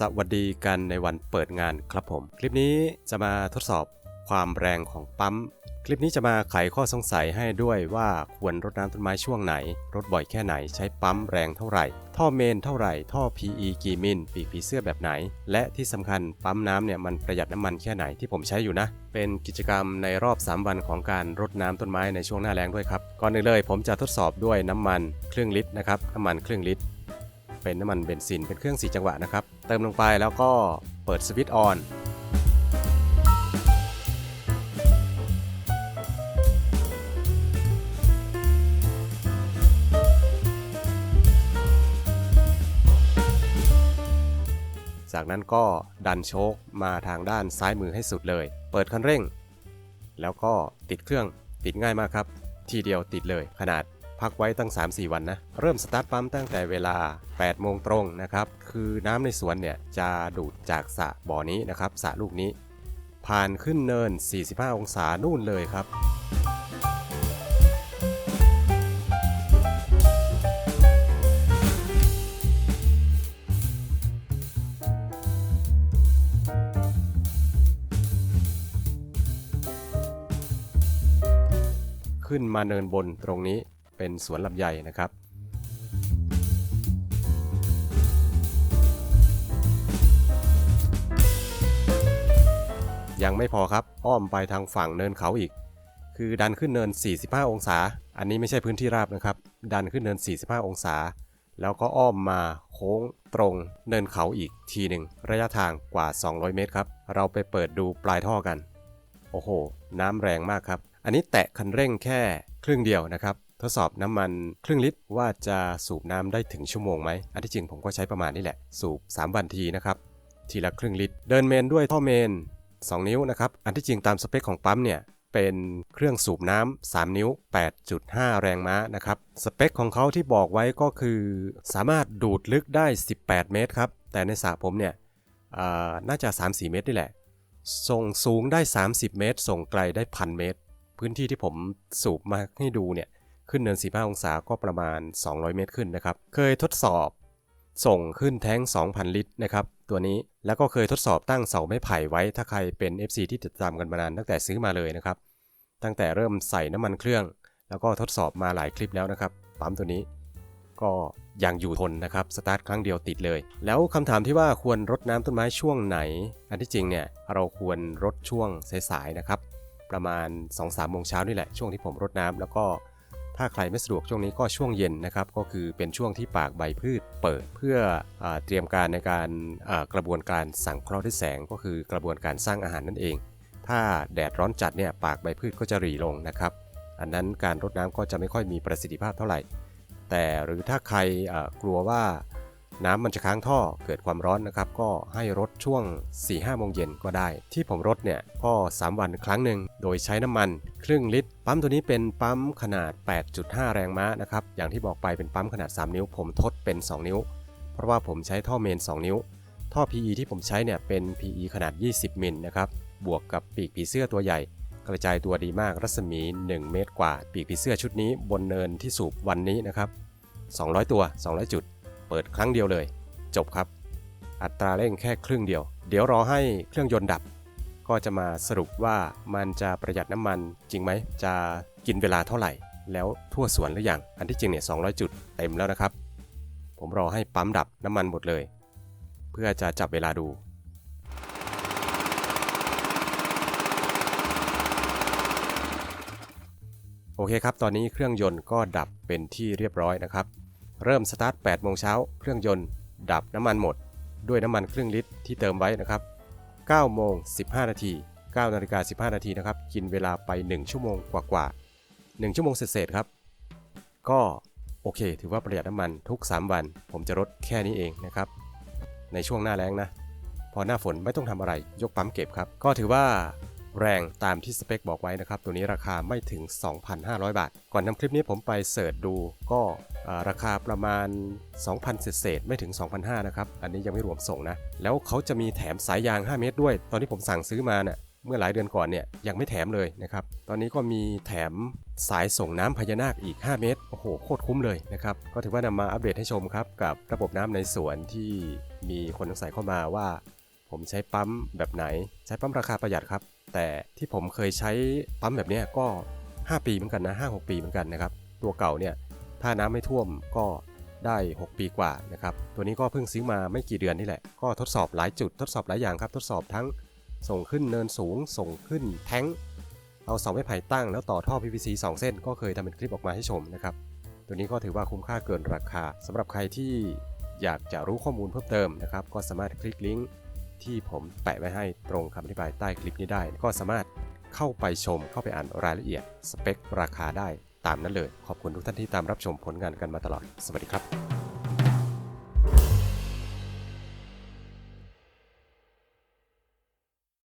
สวัสดีกันในวันเปิดงานครับผม คลิปนี้จะมาทดสอบความแรงของปั๊ม คลิปนี้จะมาไขข้อสงสัยให้ด้วยว่าควรรดน้ำต้นไม้ช่วงไหน รดบ่อยแค่ไหนใช้ปั๊มแรงเท่าไหร่ ท่อเมนเท่าไหร่ ท่อ PE กี่มิลปีกผีเสื้อแบบไหน และที่สำคัญปั๊มน้ำเนี่ยมันประหยัดน้ำมันแค่ไหนที่ผมใช้อยู่นะ เป็นกิจกรรมในรอบ 3 วันของการรดน้ำต้นไม้ในช่วงหน้าแล้งด้วยครับ ก่อนอื่นเลยผมจะทดสอบด้วยน้ำมันครึ่งลิตรนะครับน้ำมันครึ่งลิตร เป็นน้ำมันเบนซินเป็นเครื่องสีจังหวะนะครับ เติมลงไปแล้วก็เปิดสวิตช์ออนจากนั้นก็ดันโชคมาทางด้านซ้ายมือให้สุดเลย เปิดคันเร่ง แล้วก็ติดเครื่องติดง่ายมากครับ ทีเดียวติดเลยขนาด พักไว้ตั้ง 3-4 วันนะ เริ่มสตาร์ทปั๊มตั้งแต่เวลา 8 โมงตรงนะครับ คือน้ำในสวนเนี่ยจะดูดจากสระบ่อนี้นะครับสระลูกนี้ ผ่านขึ้นเนิน 45 องศานู่นเลยครับขึ้นมาเนินบนตรงนี้ เป็นสวนลำไยนะครับยังไม่พอครับ อ้อมไปทางฝั่งเนินเขาอีก คือดันขึ้นเนิน 45 องศา อันนี้ไม่ใช่พื้นที่ราบนะครับ ดันขึ้นเนิน 45 องศา แล้วก็อ้อมมาโค้งตรงเนินเขาอีกทีหนึ่ง ระยะทางกว่า 200 เมตรครับ เราไปเปิดดูปลายท่อกัน โอ้โห น้ำแรงมากครับ อันนี้แตะคันเร่งแค่ครึ่งเดียวนะครับทดสอบน้ำมันครึ่งลิตรว่าจะสูบน้ำได้ถึงชั่วโมงไหม อันที่จริงผมก็ใช้ประมาณนี้แหละ สูบ 3 วันทีนะครับ ทีละครึ่งลิตร เดินเมนด้วยท่อเมน 2 นิ้วนะครับ อันที่จริงตามสเปคของปั๊มเนี่ย เป็นเครื่องสูบน้ำ3นิ้ว 8.5 แรงม้านะครับ สเปคของเขาที่บอกไว้ก็คือ สามารถดูดลึกได้ 18 เมตรครับ แต่ในสระผมเนี่ยอ่าน่าจะ 3-4 เมตรนี่แหละ ส่งสูงได้ 30 เมตร ส่งไกลได้พันเมตร พื้นที่ที่ผมสูบมาให้ดูเนี่ย ขึ้นเนิน45องศาก็ประมาณ 200 เมตรขึ้นนะครับ เคยทดสอบส่งขึ้นแท้ง 2,000 ลิตรนะครับตัวนี้แล้วก็เคยทดสอบตั้งเสาไม้ไผ่ไว้ ถ้าใครเป็น FC ที่ติดตามกันมานานตั้งแต่ซื้อมาเลยนะครับ ตั้งแต่เริ่มใส่น้ำมันเครื่อง แล้วก็ทดสอบมาหลายคลิปแล้วนะครับปั๊มตัวนี้ ก็ยังอยู่ทนนะครับสตาร์ทครั้งเดียวติดเลย แล้วคำถามที่ว่าควรรดน้ำต้นไม้ช่วงไหน อันที่จริงเนี่ยเราควรรดช่วงสายๆนะครับประมาณ 2-3โมงเช้านี่แหละช่วงที่ผมรดน้ำแล้วก็ ถ้าใครไม่สะดวกช่วงนี้ก็ช่วงเย็นนะครับ ก็คือเป็นช่วงที่ปากใบพืชเปิด เพื่ออเตรียมการในการกระบวนการสังเคราะห์ด้วยแสง ก็คือกระบวนการสร้างอาหารนั่นเอง ถ้าแดดร้อนจัดเนี่ยปากใบพืชก็จะหรี่ลงนะครับ อันนั้นการรดน้ำก็จะไม่ค่อยมีประสิทธิภาพเท่าไหร่ แต่หรือถ้าใครกลัวว่า น้ำมันจะค้างท่อเกิดความร้อนนะครับ ก็ให้รดช่วง 4-5โมงเย็นก็ได้ ที่ผมรดเนี่ยก็ 3 วันครั้งหนึ่ง โดยใช้น้ำมัน ครึ่งลิตร ปั๊มตัวนี้เป็นปั๊มขนาด 8.5 แรงม้านะครับ อย่างที่บอกไปเป็นปั๊มขนาด 3 นิ้ว ผมทดเป็น 2 นิ้ว เพราะว่าผมใช้ท่อเมน 2 นิ้ว ท่อ PE ที่ผมใช้เนี่ยเป็น PE ขนาด 20 มิลนะครับ บวกกับปีกผีเสื้อตัวใหญ่ กระจายตัวดีมากรัศมี 1 เมตรกว่า ปีกผีเสื้อชุดนี้บนเนินที่สูบวันนี้นะครับ200 ตัว 200 จุด เปิดครั้งเดียวเลย จบครับ อัตราเร่งแค่ครึ่งเดียว เดี๋ยวรอให้เครื่องยนต์ดับ ก็จะมาสรุปว่ามันจะประหยัดน้ำมันจริงไหม จะกินเวลาเท่าไหร่ แล้วทั่วสวนหรือยัง อันที่จริงเนี่ย200 จุดเต็มแล้วนะครับ ผมรอให้ปั๊มดับน้ำมันหมดเลย เพื่อจะจับเวลาดูโอเคครับ ตอนนี้เครื่องยนต์ก็ดับเป็นที่เรียบร้อยนะครับ เริ่มสตาร์ท8โมงเช้าเครื่องยนต์ ดับน้ำมันหมด ด้วยน้ำมันครึ่งลิตรที่เติมไว้นะครับ9โมง15 นาที9นาฬิกา15 นาทีนะครับ กินเวลาไป 1 ชั่วโมงกว่าๆ1ชั่วโมงเศษครับ ก็โอเค ถือว่าประหยัดน้ำมันทุก 3 วัน ผมจะลดแค่นี้เองนะครับ ในช่วงหน้าแล้งนะ พอหน้าฝนไม่ต้องทำอะไร ยกปั๊มเก็บครับ ก็ถือว่า แรงตามที่สเปคบอกไว้นะครับ ตัวนี้ราคาไม่ถึง 2,500 บาท ก่อนนำคลิปนี้ผมไปเสิร์ชดู ก็ราคาประมาณ 2,000 เศษไม่ถึง 2,500 นะครับ อันนี้ยังไม่รวมส่งนะ แล้วเขาจะมีแถมสายยาง 5 เมตรด้วย ตอนที่ผมสั่งซื้อมาเนี่ยเมื่อหลายเดือนก่อนเนี่ยยังไม่แถมเลยนะครับ ตอนนี้ก็มีแถมสายส่งน้ำพญานาคอีก 5 เมตร โอ้โห โคตรคุ้มเลยนะครับ ก็ถือว่านำมาอัปเดตให้ชมครับ กับระบบน้ำในสวนที่มีคนสงสัยเข้ามาว่า ผมใช้ปั๊มแบบไหน ใช้ปั๊มราคาประหยัดครับ แต่ที่ผมเคยใช้ปั๊มแบบนี้ก็ 5 ปีเหมือนกันนะ5 6 ปีเหมือนกันนะครับ ตัวเก่าเนี่ยถ้าน้ำไม่ท่วมก็ได้ 6 ปีกว่านะครับ ตัวนี้ก็เพิ่งซื้อมาไม่กี่เดือนนี่แหละ ก็ทดสอบหลายจุดทดสอบหลายอย่างครับ ทดสอบทั้งส่งขึ้นเนินสูง ส่งขึ้นแท้ง เอาเสาไม้ไผ่ตั้งแล้วต่อท่อ PVC 2 เส้น ก็เคยทำเป็นคลิปออกมาให้ชมนะครับ ตัวนี้ก็ถือว่าคุ้มค่าเกินราคาสำหรับใครที่อยากจะรู้ข้อมูลเพิ่มเติมนะครับ ก็สามารถคลิกลิงก์ ที่ผมแปะไว้ให้ตรงคำอธิบายใต้คลิปนี้ได้ ก็สามารถเข้าไปชมเข้าไปอ่านรายละเอียด สเปค ราคาได้ตามนั้นเลย ขอบคุณทุกท่านที่ตามรับชมผลงานกันมาตลอด สวัสดีครับ